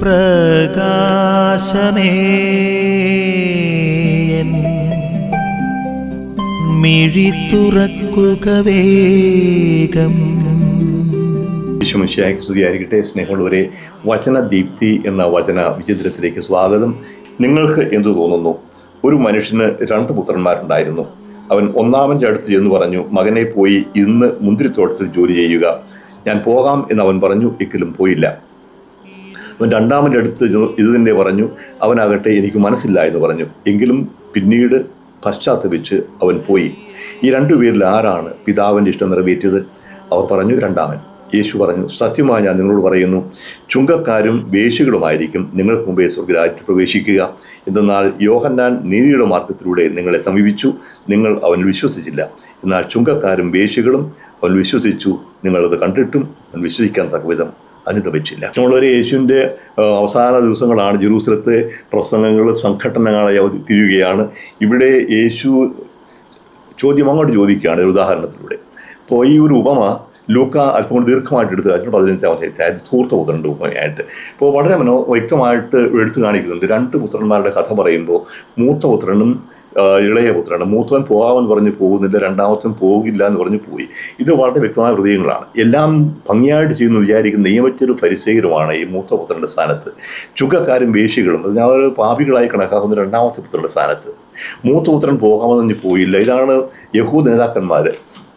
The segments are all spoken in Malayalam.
പ്രകാശമേ. മിഴി തുറക്കുക വേഗം. വിശ്വമശിയായ്ക്ക് സ്തുതിയായിരിക്കട്ടെ. സ്നേഹമുള്ളവരെ വചനദീപ്തി എന്ന വചന വിചിത്രത്തിലേക്ക് സ്വാഗതം. നിങ്ങൾക്ക് എന്തു തോന്നുന്നു? ഒരു മനുഷ്യന് രണ്ട് പുത്രന്മാരുണ്ടായിരുന്നു. അവൻ ഒന്നാമന്റെ അടുത്ത് ചെന്ന് പറഞ്ഞു മകനെ പോയി ഇന്ന് മുന്തിരിത്തോട്ടത്തിൽ ജോലി ചെയ്യുക. ഞാൻ പോകാം എന്ന് അവൻ പറഞ്ഞു എങ്കിലും പോയില്ല. അവൻ രണ്ടാമന്റെ അടുത്ത് ഇത് തന്നെ പറഞ്ഞു അവനാകട്ടെ എനിക്ക് മനസ്സില്ല എന്ന് പറഞ്ഞു. എങ്കിലും പിന്നീട് പശ്ചാത്തപിച്ച് അവൻ പോയി. ഈ രണ്ടുപേരിൽ ആരാണ് പിതാവിന്റെ ഇഷ്ടം നിറവേറ്റിയത്? അവർ പറഞ്ഞു രണ്ടാമൻ. യേശു പറഞ്ഞു സത്യമായി ഞാൻ നിങ്ങളോട് പറയുന്നു ചുങ്കക്കാരും വേശികളുമായിരിക്കും നിങ്ങൾക്ക് മുമ്പേ സ്വർഗരാജ്യത്തിൽ പ്രവേശിക്കുക. എന്തെന്നാൽ യോഹന്നാൻ നീതിയുടെ മാർഗത്തിലൂടെ നിങ്ങളെ സമീപിച്ചു നിങ്ങൾ അവൻ വിശ്വസിച്ചില്ല. എന്നാൽ ചുങ്കക്കാരും വേശികളും അവൻ വിശ്വസിച്ചു നിങ്ങളത് കണ്ടിട്ടും അവൻ വിശ്വസിക്കാൻ തക്കവിധം. അനുദപിച്ചില്ല നമ്മളൊരു യേശുവിന്റെ അവസാന ദിവസങ്ങളാണ് ജെറൂസലത്തെ പ്രസംഗങ്ങൾ സംഘടനകളായി അവ- തിരിയുകയാണ്. ഇവിടെ യേശു ചോദ്യം അങ്ങോട്ട് ചോദിക്കുകയാണ് ഒരു ഉദാഹരണത്തിലൂടെ. അപ്പോൾ ഈ ഒരു ഉപമ ലൂക്ക അല്പം കൂടി ദീർഘമായിട്ട് എടുത്ത് അതിന് പതിനഞ്ചാമത്തെ അതായത് ധൂർത്ത പുത്രന്റെ ഉപമയായിട്ട്. ഇപ്പോൾ വളരെ മനോ വ്യക്തമായിട്ട് എടുത്തു കാണിക്കുന്നുണ്ട്. രണ്ട് പുത്രന്മാരുടെ കഥ പറയുമ്പോൾ മൂത്ത പുത്രനും ഇളയ പുത്രാണ് മൂത്തവൻ പോകാമെന്ന് പറഞ്ഞ് പോകുന്നില്ല രണ്ടാമത്തവൻ പോകില്ല എന്ന് പറഞ്ഞ് പോയി. ഇത് വളരെ വ്യക്തമായ ഹൃദയങ്ങളാണ്. എല്ലാം ഭംഗിയായിട്ട് ചെയ്യുന്ന വിചാരിക്കുന്ന നിയമറ്റൊരു പരിസേകരുമാണ് ഈ മൂത്ത പുത്രന്റെ സ്ഥാനത്ത്. ചുക്കക്കാരും വേശികളും അവർ പാപികളായി കണക്കാക്കുന്ന രണ്ടാമത്തെ പുത്രന്റെ സ്ഥാനത്ത്. മൂത്ത പുത്രൻ പോകാമെന്ന് പോയില്ല. ഇതാണ് യഹൂ നേതാക്കന്മാർ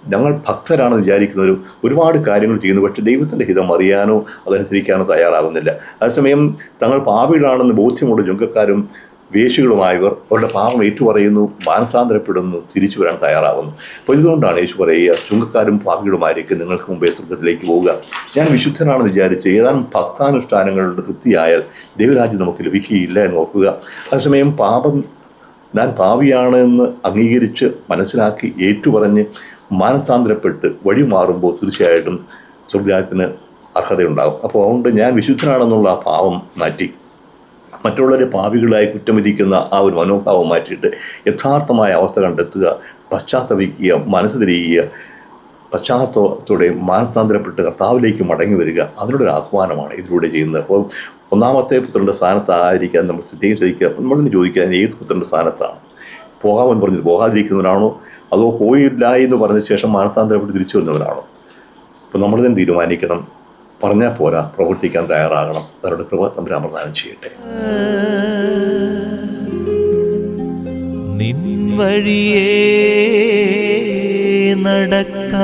ഞങ്ങൾ ഭക്തരാണെന്ന് വിചാരിക്കുന്നവരും ഒരുപാട് കാര്യങ്ങൾ ചെയ്യുന്നു. പക്ഷേ ദൈവത്തിന്റെ ഹിതം അറിയാനോ അതനുസരിക്കാനോ തയ്യാറാകുന്നില്ല. അതേസമയം തങ്ങൾ പാപികളാണെന്ന് ബോധ്യമുള്ള ചുങ്കക്കാരും വേശികളുമായവർ അവരുടെ പാപം ഏറ്റുപറയുന്നു മാനസാന്തരപ്പെടുന്നു തിരിച്ചു വരാൻ തയ്യാറാകുന്നു അപ്പോൾ ഇതുകൊണ്ടാണ് യേശു പറയുക ചുങ്കക്കാരും പാപികളുമായിരിക്കും നിങ്ങൾക്ക് മുമ്പേ സ്വർഗത്തിലേക്ക് പോവുക. ഞാൻ വിശുദ്ധനാണെന്ന് വിചാരിച്ച് ഏതാനും ഭക്താനുഷ്ഠാനങ്ങളുടെ തൃപ്തിയായാൽ ദൈവരാജ്യം നമുക്ക് ലഭിക്കുകയില്ല എന്ന് ഓർക്കുക. അതേസമയം പാപം ഞാൻ പാവിയാണ് എന്ന് അംഗീകരിച്ച് മനസ്സിലാക്കി ഏറ്റുപറഞ്ഞ് മാനസാന്തരപ്പെട്ട് വഴി മാറുമ്പോൾ തീർച്ചയായിട്ടും സ്വർഗത്തിന് അർഹതയുണ്ടാകും. അപ്പോൾ അതുകൊണ്ട് ഞാൻ വിശുദ്ധനാണെന്നുള്ള ആ ഭാവം മാറ്റി. മറ്റുള്ളവരെ പാവികളായി കുറ്റം വിധിക്കുന്ന ആ ഒരു മനോഭാവം മാറ്റിയിട്ട് യഥാർത്ഥമായ അവസ്ഥ കണ്ടെത്തുക പശ്ചാത്തപിക്കുക മനസ്സ് തിരിയുക പശ്ചാത്തലത്തോടെ മാനസാന്തരപ്പെട്ട് കർത്താവിലേക്ക് മടങ്ങി വരിക അതിനോടൊരു ആഹ്വാനമാണ് ഇതിലൂടെ ചെയ്യുന്നത്. അപ്പോൾ ഒന്നാമത്തെ പുത്രന്റെ സ്ഥാനത്തായിരിക്കാൻ നമ്മൾ ശ്രദ്ധയും ശ്രദ്ധിക്കുക നമ്മളൊന്ന് ചോദിക്കുക ഞാൻ ഏത് പുത്രന്റെ സ്ഥാനത്താണ്? പോകാമെന്ന് പറഞ്ഞത് പോകാതിരിക്കുന്നവരാണോ അതോ പോയില്ല എന്ന് പറഞ്ഞ ശേഷം മാനസാന്തരപ്പെട്ട് തിരിച്ചു വരുന്നവരാണോ അപ്പോൾ നമ്മൾ തന്നെ തീരുമാനിക്കണം? പറഞ്ഞാൽ പോരാ പ്രവർത്തിക്കാൻ തയ്യാറാകണം. അവരുടെ കൃപ നമ്മൾ അമർദാനം ചെയ്യട്ടെ. നടക്ക